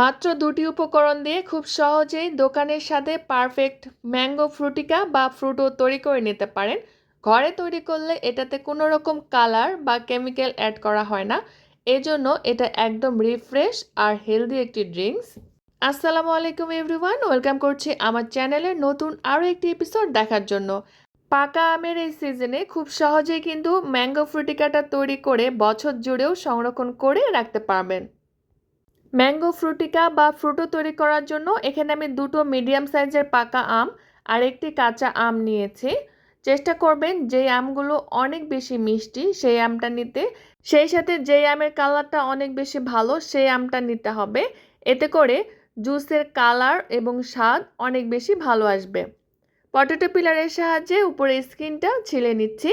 মাত্র দুটি উপকরণ দিয়ে খুব সহজেই দোকানের সাথে পারফেক্ট ম্যাঙ্গো ফ্রুটিকা বা ফ্রুটও তৈরি করে নিতে পারেন। ঘরে তৈরি করলে এটাতে কোনো রকম কালার বা কেমিক্যাল অ্যাড করা হয় না। এজন্য এটা একদম রিফ্রেশ আর হেলদি একটি ড্রিঙ্কস। আসসালামু আলাইকুম এভরিওয়ান, ওয়েলকাম করছি আমার চ্যানেলের নতুন আরও একটি এপিসোড দেখার জন্য। পাকা আমের এই সিজনে খুব সহজেই কিন্তু ম্যাঙ্গো ফ্রুটিকাটা তৈরি করে বছর জুড়েও সংরক্ষণ করে রাখতে পারবেন। ম্যাঙ্গো ফ্রুটিকা বা ফ্রুটো তৈরি করার জন্য এখানে আমি দুটো মিডিয়াম সাইজের পাকা আম আর একটি কাঁচা আম নিয়েছি। চেষ্টা করবেন যেই আমগুলো অনেক বেশি মিষ্টি সেই আমটা নিতে। সেই সাথে যেই আমের কালারটা অনেক বেশি ভালো সেই আমটা নিতে হবে। এতে করে জুসের কালার এবং স্বাদ অনেক বেশি ভালো আসবে। পটেটো পিলারের সাহায্যে উপরে স্কিনটা ছিলে নিচ্ছি।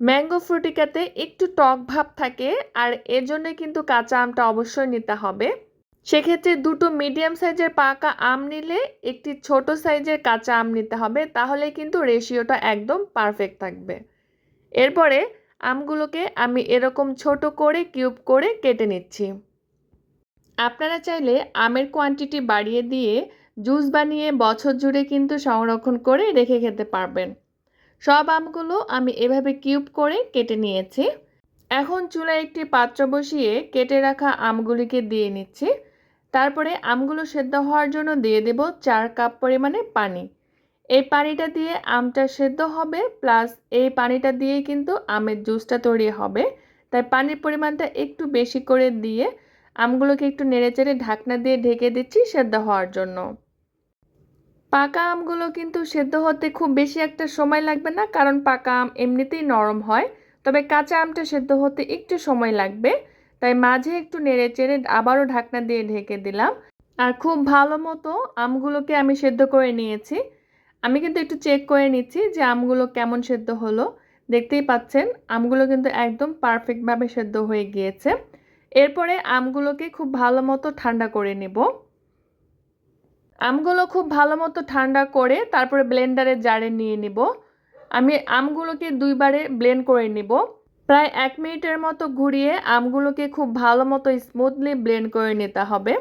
ম্যাঙ্গো ফ্রুটিকাতে একটু টক ভাব থাকে আর এর জন্য কিন্তু কাঁচা আমটা অবশ্যই নিতে হবে। সেক্ষেত্রে দুটো মিডিয়াম সাইজের পাকা আম নিলে একটি ছোট সাইজের কাঁচা আম নিতে হবে, তাহলে কিন্তু রেশিওটা একদম পারফেক্ট থাকবে। এরপরে আমগুলোকে আমি এরকম ছোট করে কিউব করে কেটে নিচ্ছি। আপনারা চাইলে আমের কোয়ান্টিটি বাড়িয়ে দিয়ে জুস বানিয়ে বছর জুড়ে কিন্তু সংরক্ষণ করে রেখে খেতে পারবেন। সব আমগুলো আমি এভাবে কিউব করে কেটে নিয়েছি। এখন চুলায় একটি পাত্র বসিয়ে কেটে রাখা আমগুলিকে দিয়ে নিচ্ছি। তারপরে আমগুলো সেদ্ধ হওয়ার জন্য দিয়ে দেব চার কাপ পরিমাণে পানি। এই পানিটা দিয়ে আমটা সেদ্ধ হবে প্লাস এই পানিটা দিয়ে কিন্তু আমের জুসটা তৈরি হবে। তাই পানির পরিমাণটা একটু বেশি করে দিয়ে আমগুলোকে একটু নেড়েচেড়ে ঢাকনা দিয়ে ঢেকে দিচ্ছি সেদ্ধ হওয়ার জন্য। পাকা আমগুলো কিন্তু সেদ্ধ হতে খুব বেশি একটা সময় লাগবে না, কারণ পাকা আম এমনিতেই নরম হয়। তবে কাঁচা আমটা সেদ্ধ হতে একটু সময় লাগবে। তাই মাঝে একটু নেড়ে চেড়ে আবারও ঢাকনা দিয়ে ঢেকে দিলাম। আর খুব ভালো মতো আমগুলোকে আমি সেদ্ধ করে নিয়েছি। আমি কিন্তু একটু চেক করে নিচ্ছি যে আমগুলো কেমন সেদ্ধ হলো। দেখতেই পাচ্ছেন, আমগুলো কিন্তু একদম পারফেক্টভাবে সেদ্ধ হয়ে গিয়েছে। এরপরে আমগুলোকে খুব ভালো মতো ঠান্ডা করে নেব। আমগুলো খুব ভালো মতো ঠান্ডা করে তারপরে ব্লেন্ডারের জারে নিয়ে নিব। আমি আমগুলোকে দুইবারে ব্লেন্ড করে নিব। প্রায় এক মিনিটের মতো ঘুরিয়ে আমগুলোকে খুব ভালো মতো স্মুথলি ব্লেন্ড করে নিতে হবে।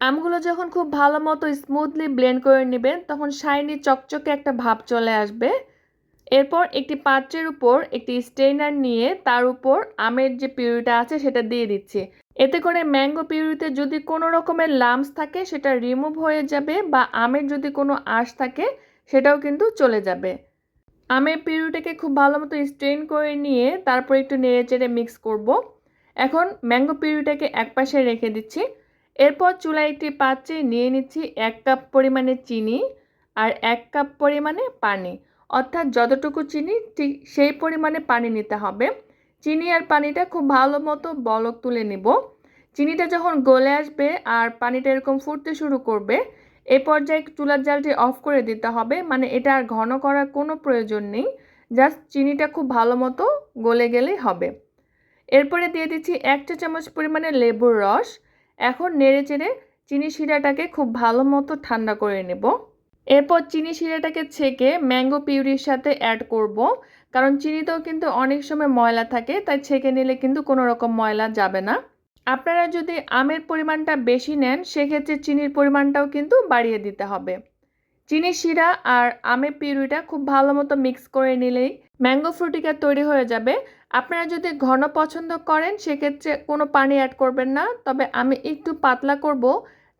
আমগুলো যখন খুব ভালো মতো স্মুথলি ব্লেন্ড করে নেবেন, তখন শাইনি চকচকে একটা ভাব চলে আসবে। এরপর একটি পাত্রের উপর একটি স্টেইনার নিয়ে তার উপর আমের যে পিউরিটা আছে সেটা দিয়ে দিচ্ছি। এতে করে ম্যাঙ্গো পিউরিতে যদি কোনো রকমের লামস থাকে, সেটা রিমুভ হয়ে যাবে বা আমের যদি কোনো আঁশ থাকে, সেটাও কিন্তু চলে যাবে। আমের পিউরিটাকে খুব ভালো মতো স্ট্রেন করে নিয়ে তারপর একটু নেড়ে চেড়ে মিক্স করব। এখন ম্যাঙ্গো পিউরিটাকে এক পাশে রেখে দিচ্ছি। এরপর চুলায় একটি পাত্রে নিয়ে নিচ্ছি এক কাপ পরিমাণে চিনি আর এক কাপ পরিমাণে পানি। অর্থাৎ যতটুকু চিনি, ঠিক সেই পরিমাণে পানি নিতে হবে। চিনি আর পানিটা খুব ভালো মতো বলক তুলে নিব। চিনিটা যখন গলে আসবে আর পানিটা এরকম ফুটতে শুরু করবে এ পর্যায়ে চুলার জালটি অফ করে দিতে হবে। মানে এটা আর ঘন করার কোনো প্রয়োজন নেই। জাস্ট চিনিটা খুব ভালো মতো গলে গেলেই হবে। এরপরে দিয়ে দিচ্ছি এক চা চামচ পরিমাণে লেবুর রস। এখন নেড়ে চেড়ে চিনি শিরাটাকে খুব ভালো মতো ঠান্ডা করে নেব। এরপর চিনি শিরাটাকে ছেঁকে ম্যাঙ্গো পিউরির সাথে অ্যাড করব। কারণ চিনিতেও কিন্তু অনেক সময় ময়লা থাকে, তাই ছেঁকে নিলে কিন্তু কোনো রকম ময়লা যাবে না। আপনারা যদি আমের পরিমাণটা বেশি নেন, সেক্ষেত্রে চিনির পরিমাণটাও কিন্তু বাড়িয়ে দিতে হবে। চিনি শিরা আর আমের পিউরিটা খুব ভালো মতো মিক্স করে নিলেই ম্যাঙ্গো ফ্রুটিকা তৈরি হয়ে যাবে। আপনারা যদি ঘন পছন্দ করেন, সেক্ষেত্রে কোনো পানি অ্যাড করবেন না। তবে আমি একটু পাতলা করব,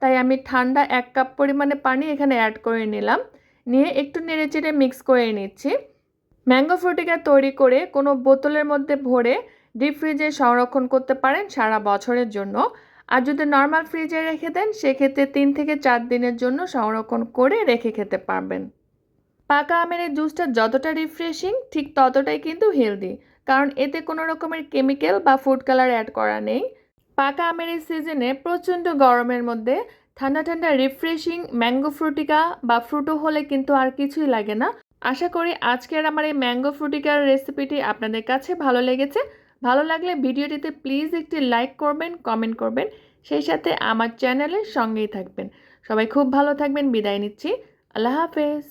তাই আমি ঠান্ডা এক কাপ পরিমাণে পানি এখানে অ্যাড করে নিলাম। নিয়ে একটু নেড়ে চেড়ে মিক্স করে নিচ্ছি। ম্যাঙ্গো ফ্রুটিকা তৈরি করে কোনো বোতলের মধ্যে ভরে ডিপ ফ্রিজে সংরক্ষণ করতে পারেন সারা বছরের জন্য। আর যদি নর্মাল ফ্রিজে রেখে দেন, সেক্ষেত্রে তিন থেকে চার দিনের জন্য সংরক্ষণ করে রেখে খেতে পারবেন। পাকা আমের এই জুসটা যতটা রিফ্রেশিং ঠিক ততটাই কিন্তু হেলদি কারণ এতে কোনো রকমের কেমিক্যাল বা ফুড কালার অ্যাড করা নেই। পাকা আমের এই সিজনে প্রচণ্ড গরমের মধ্যে ঠান্ডা ঠান্ডা রিফ্রেশিং ম্যাঙ্গো ফ্রুটিকা বা ফ্রুটো হলে কিন্তু আর কিছুই লাগে না। আশা করি আজকের আমার এই ম্যাঙ্গো ফ্রুটিকার রেসিপিটি আপনাদের কাছে ভালো লেগেছে। ভালো লাগলে ভিডিওটিতে প্লিজ একটি লাইক করবেন কমেন্ট করবেন। সেই সাথে আমার চ্যানেলের সঙ্গেই থাকবেন। সবাই খুব ভালো থাকবেন, বিদায় নিচ্ছি। আল্লাহ হাফেজ।